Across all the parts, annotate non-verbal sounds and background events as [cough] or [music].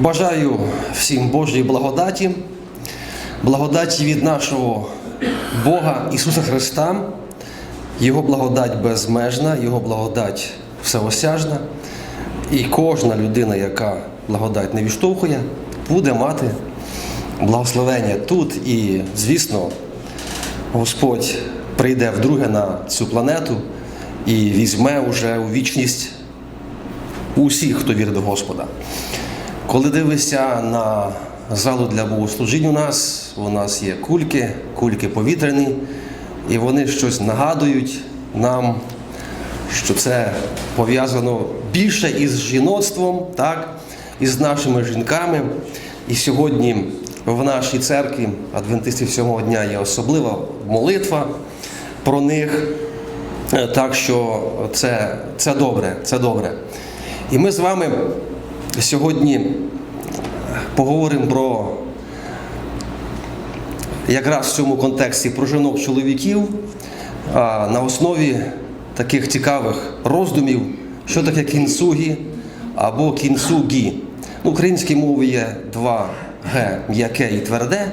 Бажаю всім Божої благодаті, благодаті від нашого Бога Ісуса Христа, Його благодать безмежна, Його благодать всеосяжна. І кожна людина, яка благодать не відштовхує, буде мати благословення тут. І, звісно, Господь прийде вдруге на цю планету і візьме уже у вічність усіх, хто вірить до Господа. Коли дивишся на залу для богослужінь у нас, у нас є кульки, кульки повітряні, і вони щось нагадують нам, що це пов'язано більше із жіноцтвом, так, із нашими жінками. І сьогодні в нашій церкві адвентистів сьомого дня є особлива молитва про них. Е, Так що це, це добре, це добре. І ми з вами сьогодні поговоримо про якраз в цьому контексті про жінок-чоловіків на основі таких цікавих роздумів, що таке кінцугі або кінцугі. Ну, В українській мові є два Г м'яке і тверде,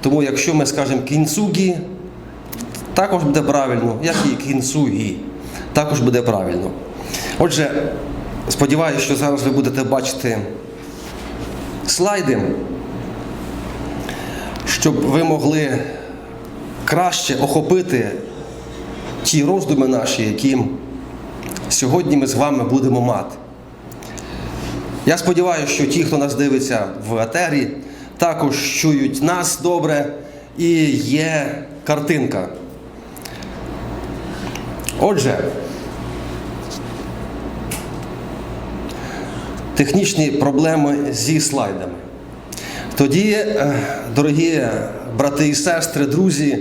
тому якщо ми скажемо кінцугі, також буде правильно, як і кінцугі, також буде правильно. Отже, сподіваюся, що зараз ви будете бачити слайди, щоб ви могли краще охопити ті роздуми наші, які сьогодні ми з вами будемо мати. Я сподіваюся, що ті, хто нас дивиться в етері, також чують нас добре і є картинка. Отже, технічні проблеми зі слайдами. Тоді, е, дорогі брати і сестри, друзі,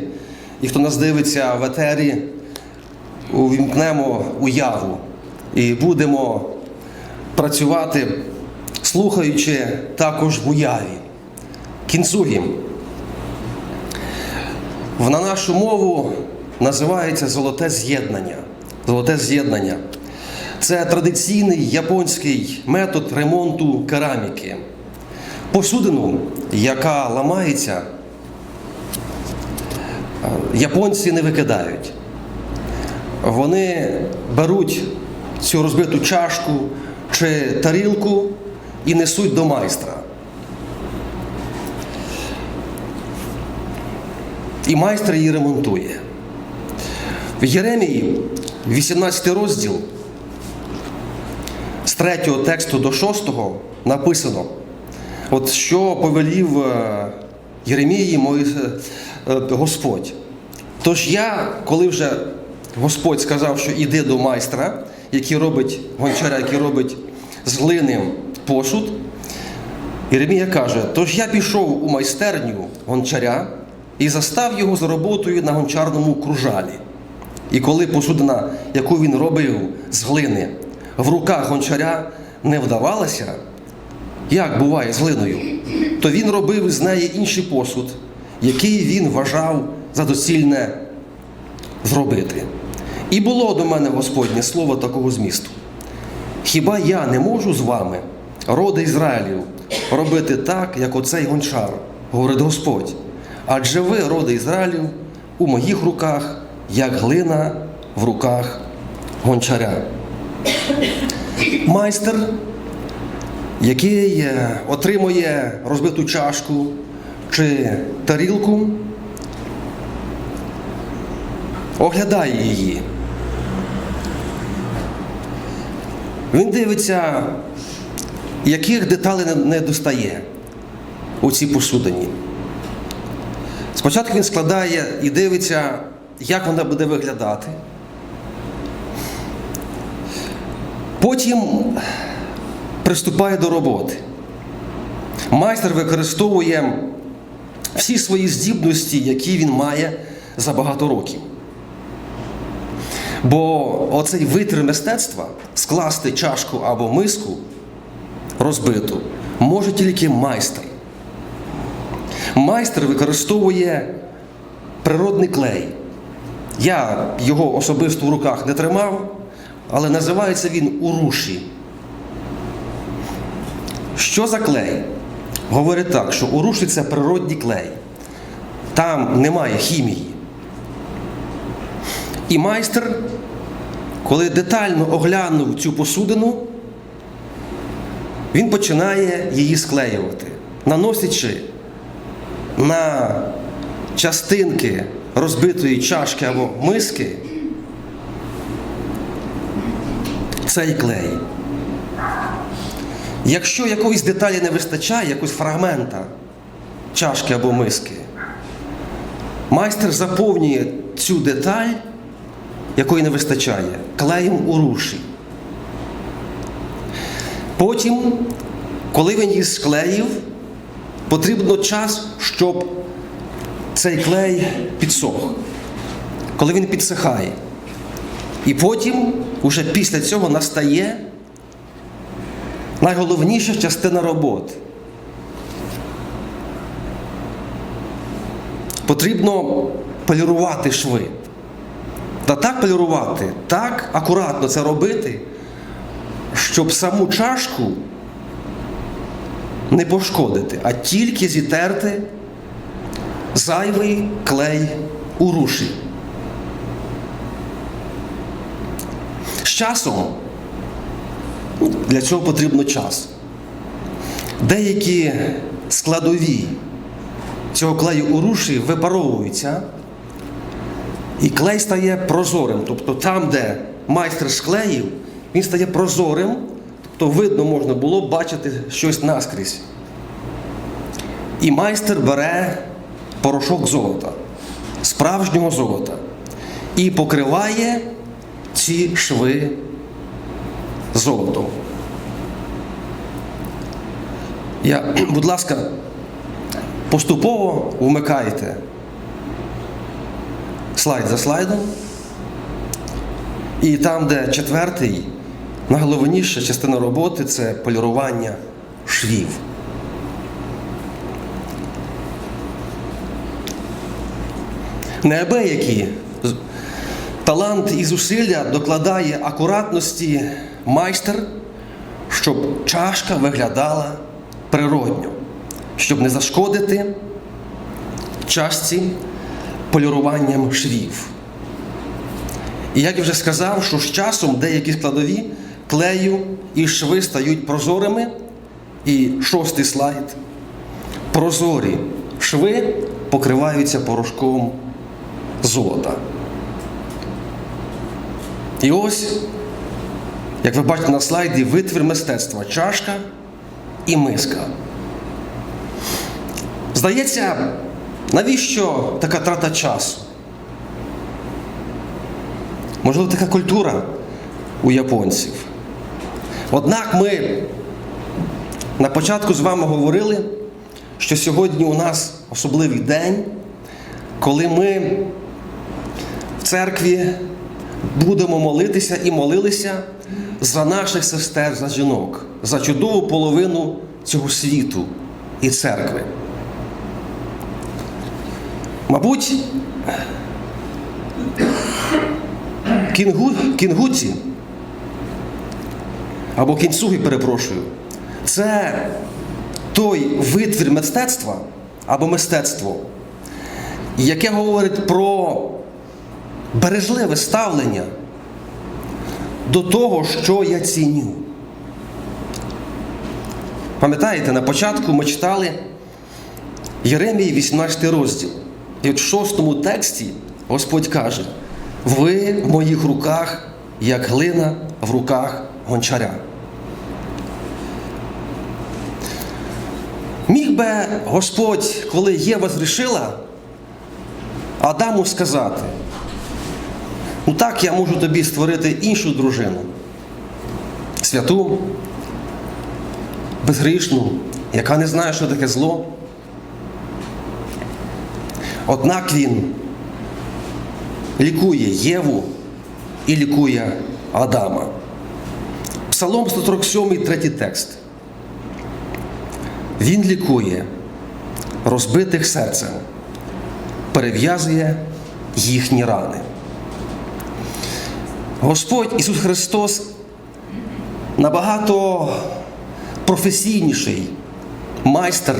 і хто нас дивиться в етері, увімкнемо уяву і будемо працювати, слухаючи також в уяві. Кінцугі. На нашу мову називається золоте з'єднання. Золоте з'єднання. Це традиційний японський метод ремонту кераміки. Посудину, яка ламається, японці не викидають. Вони беруть цю розбиту чашку чи тарілку і несуть до майстра. І майстер її ремонтує. В Єремії, 18 розділ, з 3 тексту до 6 написано, от що повелів е, Єремії Моїс- е, Господь. Тож я, коли вже Господь сказав, що іди до майстра, який робить гончаря, який робить з глини посуд, Єремія каже: Тож я пішов у майстерню гончаря і застав його за роботою на гончарному кружалі. І коли посудина, яку він робив з глини, в руках гончаря не вдавалася, як буває з глиною, то він робив з неї інший посуд, який він вважав за доцільне зробити. І було до мене Господнє слово такого змісту. Хіба я не можу з вами, роди Ізраїлів, робити так, як оцей гончар, говорить Господь. Адже ви, роди Ізраїлів, у моїх руках, як глина в руках гончаря. Майстер, який е, отримує розбиту чашку чи тарілку, оглядає її. Він дивиться, яких деталей не- не достає у цій посудині. Спочатку він складає і дивиться, як вона буде виглядати. Потім приступає до роботи. Майстер використовує всі свої здібності, які він має за багато років. Бо оцей витвір мистецтва скласти чашку або миску розбиту може тільки майстер. Майстер використовує природний клей. Я його особисто в руках не тримав, але називається він уруші. Що за клей? Говорить так, що у це природній клей. Там немає хімії. І майстер, коли детально оглянув цю посудину, він починає її склеювати, наносячи на частинки розбитої чашки або миски цей клей. Якщо якоїсь деталі не вистачає, якогось фрагмента чашки або миски, майстер заповнює цю деталь, якої не вистачає, клеєм у руші. Потім, коли він її склеїв, потрібно час, щоб цей клей підсох. Коли він підсихає. І потім, уже після цього, настає найголовніша частина роботи. Потрібно полірувати шви. Та так полірувати, так акуратно це робити, щоб саму чашку не пошкодити, а тільки зітерти зайвий клей у руші. Часом для цього потрібно час. Деякі складові цього клею у руші випаровуються, і клей стає прозорим. Тобто там, де майстер склеїв, він стає прозорим, тобто видно можна було бачити щось наскрізь. І майстер бере порошок золота, справжнього золота, і покриває ці шви золотом. Я, [clears throat] будь ласка, поступово вмикайте слайд за слайдом. І там, де четвертий, найголовніша частина роботи це полірування швів. Неабиякі талант і зусилля докладає акуратності майстер, щоб чашка виглядала природньо, щоб не зашкодити чашці поліруванням швів. І як я вже сказав, що з часом деякі складові клею і шви стають прозорими. І шостий слайд. Прозорі шви покриваються порошком золота. І ось, як ви бачите на слайді, витвір мистецтва чашка і миска. Здається, навіщо така трата часу? Можливо, така культура у японців. Однак ми на початку з вами говорили, що сьогодні у нас особливий день, коли ми в церкві будемо молитися і молилися за наших сестер, за жінок, за чудову половину цього світу і церкви. Мабуть, кінгу, кінгуці або кінцуги, перепрошую, це той витвір мистецтва або мистецтво, яке говорить про бережливе ставлення до того, що я ціню. Пам'ятаєте, на початку ми читали Єремії 18 розділ. І в шостому тексті Господь каже: ви в моїх руках, як глина в руках гончаря. Міг би Господь, коли Єва зрішила, Адаму сказати, ну так я можу тобі створити іншу дружину, святу, безгрішну, яка не знає, що таке зло. Однак він лікує Єву і лікує Адама. Псалом 147, третій текст. Він лікує розбитих серцем, перев'язує їхні рани. Господь Ісус Христос набагато найпрофесійніший майстер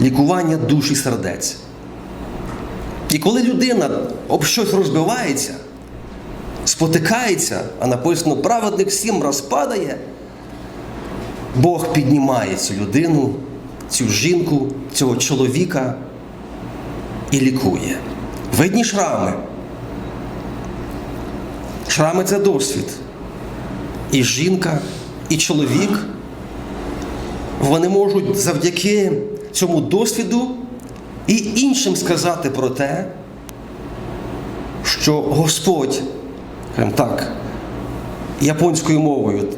лікування душ і сердець. І коли людина об щось розбивається, спотикається, а написано, праведник сім раз падає, Бог піднімає цю людину, цю жінку, цього чоловіка і лікує. Видні шрами. Шрами це досвід. І жінка, і чоловік, вони можуть завдяки цьому досвіду і іншим сказати про те, що Господь, так, японською мовою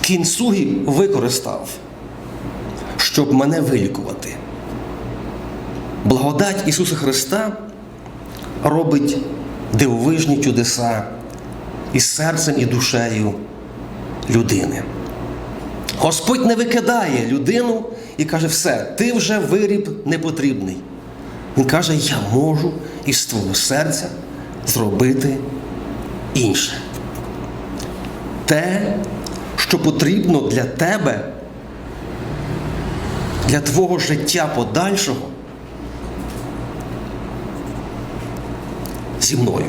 кінсугі використав, щоб мене вилікувати. Благодать Ісуса Христа робить дивовижні чудеса із серцем і душею людини. Господь не викидає людину і каже, все, ти вже виріб непотрібний. Він каже, я можу із твого серця зробити інше. Те, що потрібно для тебе, для твого життя подальшого зі мною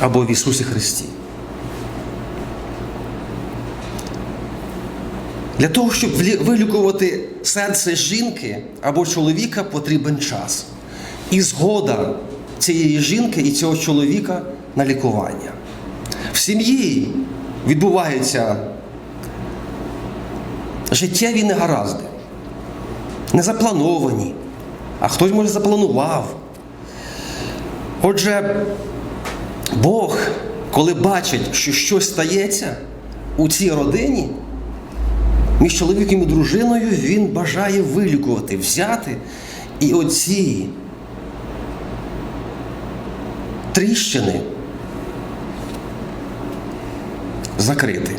або в Ісусі Христі. Для того, щоб вилікувати серце жінки або чоловіка, потрібен час. І згода цієї жінки і цього чоловіка на лікування. В сім'ї відбуваються життєві негаразди, не заплановані, а хтось може запланував. Отже, Бог, коли бачить, що щось стається у цій родині, між чоловіком і дружиною, він бажає вилікувати, взяти і оці тріщини закрити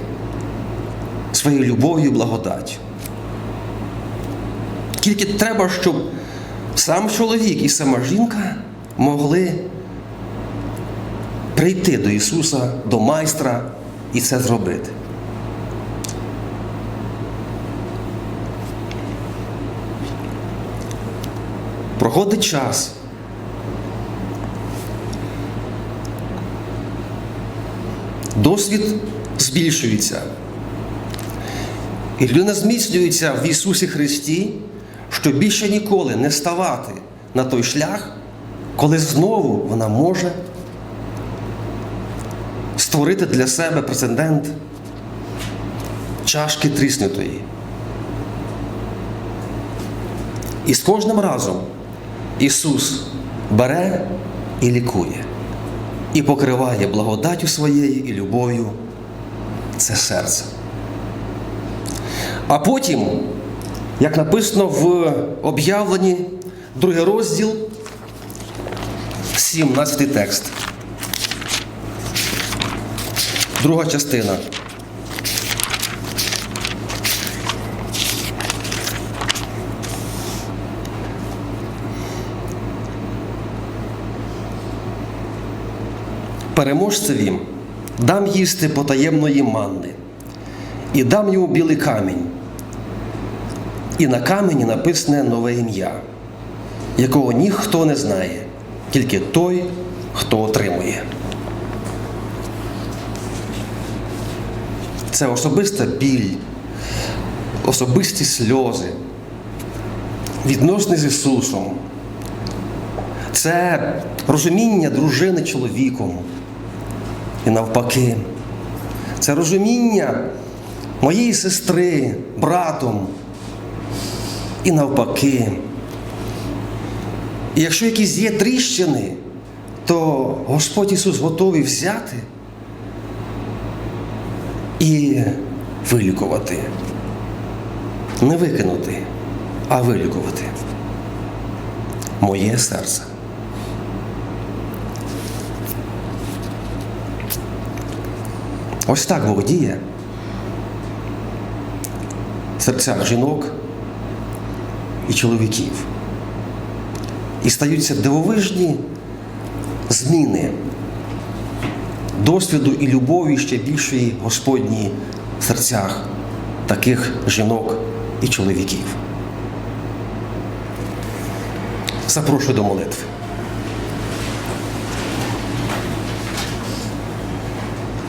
своєю любов'ю і благодаттю. Тільки треба, щоб сам чоловік і сама жінка могли прийти до Ісуса, до майстра і це зробити. Проходить час. Досвід збільшується. І людина зміцнюється в Ісусі Христі, щоб більше ніколи не ставати на той шлях, коли знову вона може створити для себе прецедент чашки тріснутої. І з кожним разом Ісус бере і лікує, і покриває благодаттю своєю і любов'ю це серце. А потім, як написано в об'явленні, другий розділ, 17 текст. Друга частина. Переможцеві дам їсти потаємної манни, і дам йому білий камінь. І на камені написане нове ім'я, якого ніхто не знає, тільки той, хто отримує. Це особиста біль, особисті сльози, відносини з Ісусом. Це розуміння дружини чоловіком. І навпаки. Це розуміння моєї сестри, братом. І навпаки. І якщо якісь є тріщини, то Господь Ісус готовий взяти і вилікувати. Не викинути, а вилікувати. Моє серце. Ось так Бог діє. В серцях жінок і чоловіків. І стаються дивовижні зміни досвіду і любові ще більшої Господньої в серцях таких жінок і чоловіків. Запрошую до молитви.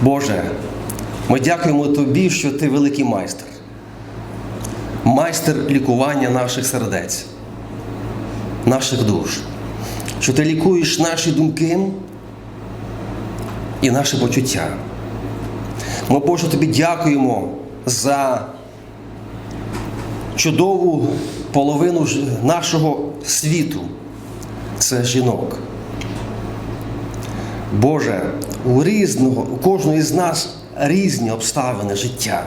Боже, ми дякуємо Тобі, що Ти великий майстер, майстер лікування наших сердець, наших душ, що Ти лікуєш наші думки і наші почуття. Ми, Боже, Тобі дякуємо за чудову половину нашого світу це жінок. Боже, у різного, у кожного із нас різні обставини життя.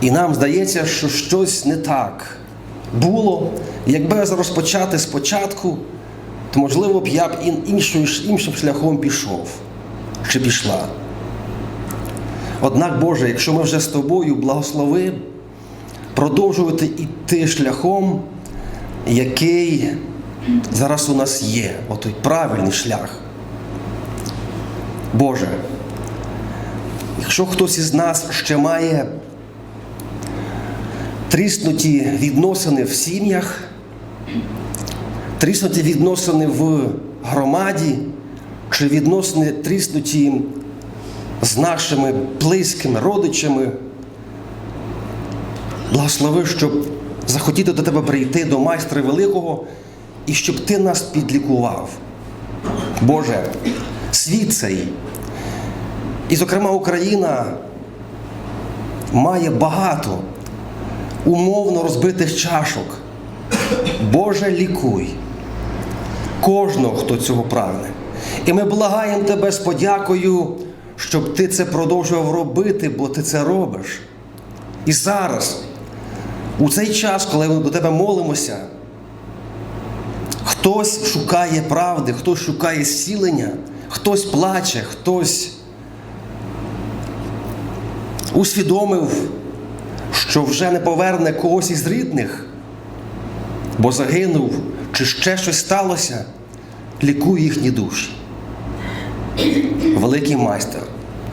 І нам здається, що щось не так було. Якби розпочати спочатку, то можливо б я б ін- іншою, іншим шляхом пішов чи пішла. Однак, Боже, якщо ми вже з тобою благослови продовжувати йти шляхом, який зараз у нас є, отой правильний шлях. Боже, якщо хтось із нас ще має тріснуті відносини в сім'ях, тріснуті відносини в громаді, чи відносини тріснуті з нашими близькими родичами, благослови, щоб захотіти до тебе прийти до майстра великого і щоб ти нас підлікував. Боже, світ цей, і, зокрема, Україна має багато умовно розбитих чашок. Боже, лікуй кожного, хто цього прагне. І ми благаємо тебе з подякою, щоб ти це продовжував робити, бо ти це робиш. І зараз, у цей час, коли ми до тебе молимося, хтось шукає правди, хтось шукає зцілення, хтось плаче, хтось усвідомив, що вже не поверне когось із рідних, бо загинув, чи ще щось сталося, лікуй їхні душі. Великий майстер,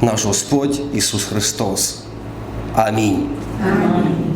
наш Господь Ісус Христос. Амінь. Амінь.